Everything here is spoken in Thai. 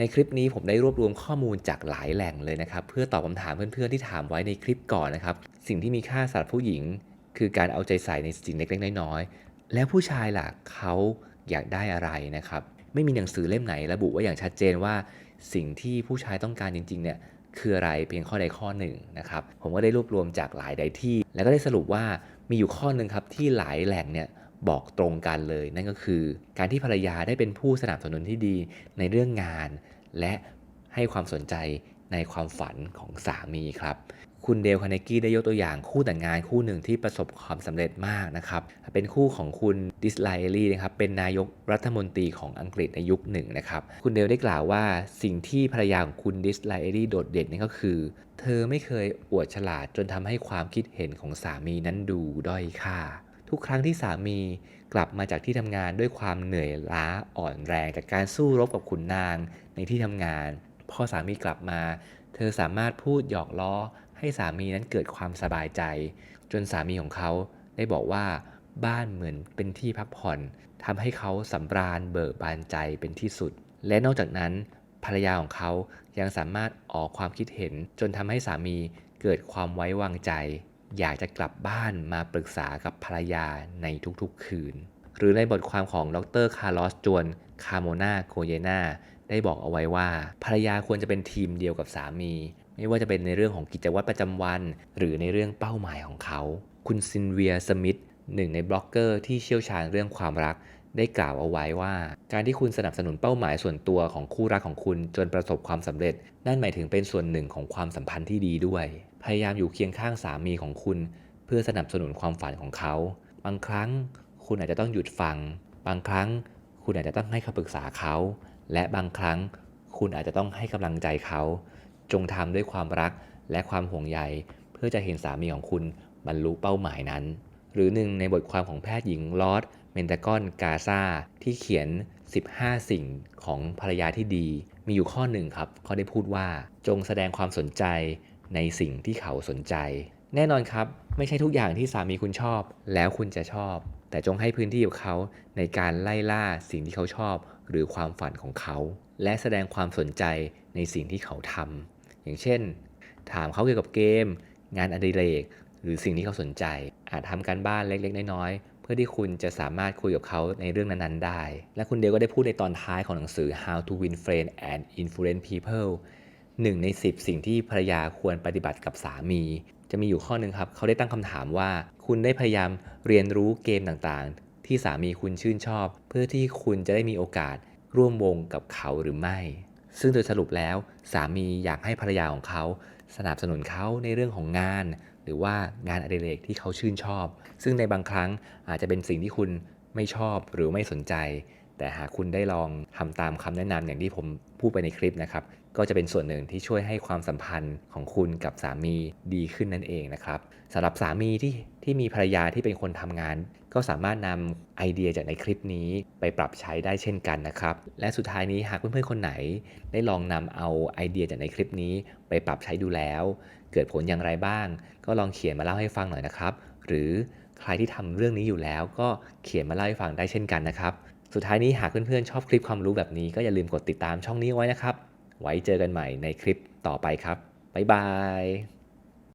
ในคลิปนี้ผมได้รวบรวมข้อมูลจากหลายแหล่งเลยนะครับ เพื่อตอบคำถามเพื่อนๆที่ถามไว้ในคลิปก่อนนะครับ สิ่งที่มีค่าสำหรับผู้หญิง คือการเอาใจใส่ในสิ่งเล็กๆน้อยๆแล้วผู้ชายล่ะเขาอยากได้อะไรนะครับ ไม่มีหนังสือเล่มไหนระบุไว้อย่างชัดเจนว่า สิ่งที่ผู้ชายต้องการจริงๆเนี่ยคืออะไรเพียงข้อใดข้อหนึ่งนะครับผมก็ได้รวบรวมจากหลายใดที่ แล้วก็ได้สรุปว่ามีอยู่ข้อหนึ่งครับที่หลายแหล่งเนี่ย บอกตรงกันเลย นั่นก็คือ การที่ภรรยาได้เป็นผู้สนับสนุนที่ดีในเรื่องงาน และให้ความสนใจในความฝันของสามีครับ คุณเดลคาร์เนกี้ได้ยกตัวอย่างคู่แต่งงานคู่หนึ่งที่ประสบความสำเร็จมากนะครับ เป็นคู่ของคุณดิสไลเอรี่นะครับ เป็นนายกรัฐมนตรีของอังกฤษในยุคหนึ่งนะครับ คุณเดลได้กล่าวว่าสิ่งที่ภรรยาของคุณดิสไลเอรี่โดดเด่นนั่นก็คือ เธอไม่เคยอวดฉลาดจนทำให้ความคิดเห็นของสามีนั้นดูด้อยค่า ทุกครั้งที่สามีกลับมาจากที่ทำงานด้วยความเหนื่อยล้าอ่อนแรง จากการสู้รบกับขุนนางในที่ทำงาน พอสามีกลับมา เธอสามารถพูดหยอกล้อ ให้สามีนั้นเกิดความสบายใจ จนสามีของเขาได้บอกว่าบ้านเหมือนเป็นที่พักผ่อนทำให้เขาสำราญเบิกบานใจเป็นที่สุด และนอกจากนั้น ภรรยาของเขายังสามารถออกความคิดเห็นจนทำให้สามีเกิดความไว้วางใจ อยากจะกลับบ้านมาปรึกษากับภรรยาในทุกๆคืน หรือในบทความของดรคาร์ลอสจวนคาโมนาโคเยนาได้บอกเอาไว้ว่า ภรรยาควรจะเป็นทีมเดียวกับสามี ไม่ว่าจะเป็นในเรื่องของกิจวัตรประจำวัน หรือในเรื่องเป้าหมายของเขา คุณซินเวียสมิธหนึ่งในบล็อกเกอร์ที่เชี่ยวชาญเรื่องความรัก ได้กล่าวเอาไว้ว่า การที่คุณสนับสนุนเป้าหมายส่วนตัวของคู่รักของคุณจนประสบความสำเร็จ นั่นหมายถึงเป็นส่วนหนึ่งของความสัมพันธ์ที่ดีด้วย พยายามอยู่เคียงข้างสามีของคุณ เพื่อสนับสนุนความฝันของเขา บางครั้งคุณอาจจะต้องหยุดฟัง บางครั้งคุณอาจจะต้องให้คำปรึกษาเขา และบางครั้งคุณอาจจะต้องให้กำลังใจเขา จงทำด้วยความรักและความห่วงใย เพื่อจะเห็นสามีของคุณบรรลุเป้าหมายนั้น หรือหนึ่งในบทความของแพทย์หญิงลอส เมนตากอนกาซาที่เขียน 15 สิ่งของภรรยาที่ดี มีอยู่ข้อหนึ่งครับเขาได้พูดว่าจงแสดงความสนใจในสิ่งที่เขาสนใจ แน่นอนครับ ไม่ใช่ทุกอย่างที่สามีคุณชอบ แล้วคุณจะชอบ แต่จงให้พื้นที่กับเขาในการไล่ล่าสิ่งที่เขาชอบ หรือความฝันของเขา และแสดงความสนใจในสิ่งที่เขาทำอย่างเช่น ถามเขาเกี่ยวกับเกม งานอดิเรกหรือสิ่งที่เขาสนใจ อาจทำการบ้านเล็กๆ น้อยๆ พื่อที่คุณจะสามารถคุยกับเขาในเรื่องนั้นๆได้ และคุณเดลก็ได้พูดในตอนท้ายของหนังสือ How to Win Friends and Influence People หนึ่งใน 10 สิ่งที่ภรรยาควรปฏิบัติกับสามี จะมีอยู่ข้อหนึ่งครับ เขาได้ตั้งคำถามว่า คุณได้พยายามเรียนรู้เกมต่างๆ ที่สามีคุณชื่นชอบ เพื่อที่คุณจะได้มีโอกาสร่วมวงกับเขาหรือไม่ ซึ่งโดยสรุปแล้ว สามีอยากให้ภรรยาของเขา สนับสนุนเขาในเรื่องของงาน หรือว่างานอดิเรกที่เขาชื่นชอบ ซึ่งในบางครั้งอาจจะเป็นสิ่งที่คุณไม่ชอบหรือไม่สนใจ แต่หากคุณได้ลองทำตามคำแนะนำอย่างที่ผมพูดไปในคลิปนะครับ ก็จะเป็นส่วนหนึ่งที่ช่วยให้ความสัมพันธ์ของคุณกับสามีดีขึ้นนั่นเองนะครับสำหรับสามีที่ที่มีภรรยาที่เป็นคนทำงาน ก็สามารถนำไอเดียจากในคลิปนี้ไปปรับใช้ได้เช่นกันนะครับ และสุดท้ายนี้หากเพื่อนๆคนไหน ได้ลองนำเอาไอเดียจากในคลิปนี้ไปปรับใช้ดูแล้ว เกิดผลอย่างไรบ้าง ก็ลองเขียนมาเล่าให้ฟังหน่อยนะครับ หรือใครที่ทำเรื่องนี้อยู่แล้ว ก็เขียนมาเล่าให้ฟังได้เช่นกันนะครับ สุดท้ายนี้หากเพื่อนๆชอบคลิปความรู้แบบนี้ก็อย่าลืมกดติดตามช่องนี้ไว้นะครับ ไว้เจอกันใหม่ในคลิปต่อไปครับบ๊ายบาย